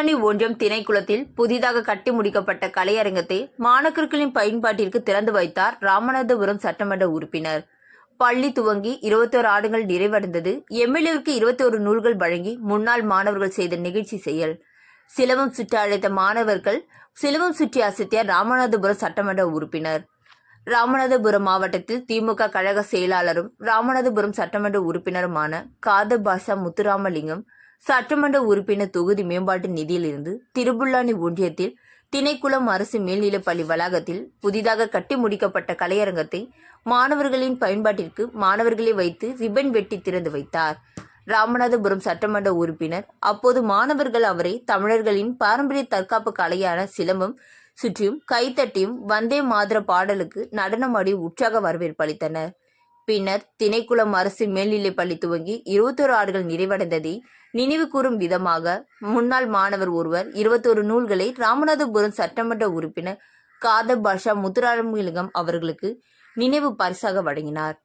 ஒன்றியம் திணைக்குளத்தில் புதிதாக கட்டி முடிக்கப்பட்ட கலையரங்கத்தை மாணக்கர்களின் பயன்பாட்டிற்கு திறந்து வைத்தார் ராமநாதபுரம் சட்டமன்ற உறுப்பினர். பள்ளி துவங்கி இருபத்தோரு ஆண்டுகள் நிறைவடைந்தது. எம்எல்ஏவுக்கு இருபத்தோரு நூல்கள் வழங்கி முன்னாள் மாணவர்கள் செய்த நிகழ்ச்சி செயல். சிலவம் சுற்றி அழைத்த மாணவர்கள் சிலவம் சுற்றி அசத்திய ராமநாதபுரம் சட்டமன்ற உறுப்பினர். ராமநாதபுரம் மாவட்டத்தில் திமுக கழக செயலாளரும் ராமநாதபுரம் சட்டமன்ற உறுப்பினருமான காதர் பாஷா முத்துராமலிங்கம் சட்டமன்ற உறுப்பினர் தொகுதி மேம்பாட்டு நிதியிலிருந்து திருபுல்லானி ஒன்றியத்தில் திணைக்குளம் அரசு மேல்நிலைப்பள்ளி வளாகத்தில் புதிதாக கட்டி முடிக்கப்பட்ட கலையரங்கத்தை மாணவர்களின் பயன்பாட்டிற்கு மாணவர்களை வைத்து ரிப்பன் வெட்டி திறந்து வைத்தார். ராமநாதபுரம் சட்டமன்ற உறுப்பினர் அப்போது மாணவர்கள் அவரை தமிழர்களின் பாரம்பரிய தற்காப்பு கலையான சிலம்பம் சுற்றியும் கைத்தட்டியும் வந்தே மாதர பாடலுக்கு நடனமாடி உற்சாக வரவேற்பு அளித்தனர். பின்னர் திணைக்குளம் அரசு மேல்நிலைப்பள்ளி துவங்கி இருபத்தோரு ஆண்டுகள் நிறைவடைந்ததை நினைவு கூறும் விதமாக முன்னாள் மாணவர் ஒருவர் இருபத்தோரு நூல்களை ராமநாதபுரம் சட்டமன்ற உறுப்பினர் காதர் பாஷா முத்துராமலிங்கம் அவர்களுக்கு நினைவு பரிசாக வழங்கினார்.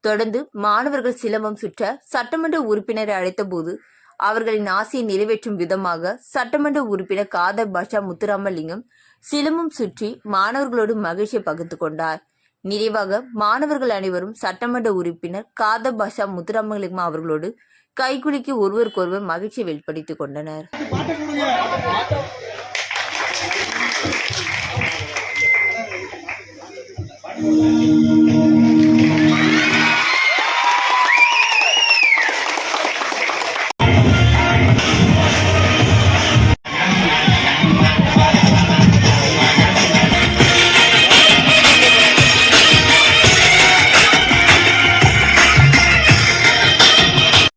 தொடர்ந்து மாணவர்கள் சிலம்பம் சுற்ற சட்டமன்ற உறுப்பினரை அழைத்தபோது அவர்களின் ஆசையை நிறைவேற்றும் விதமாக சட்டமன்ற உறுப்பினர் காதர் பாஷா முத்துராமலிங்கம் சிலம்பம் சுற்றி மாணவர்களோடு மகிழ்ச்சியை பகிர்ந்து கொண்டார். நிறைவாக மாணவர்கள் அனைவரும் சட்டமன்ற உறுப்பினர் காத பாஷா முத்துராமலிங்கம் அவர்களோடு கைகுலுக்கி ஒருவருக்கொருவர் மகிழ்ச்சி வெளிப்படுத்திக் கொண்டனர்.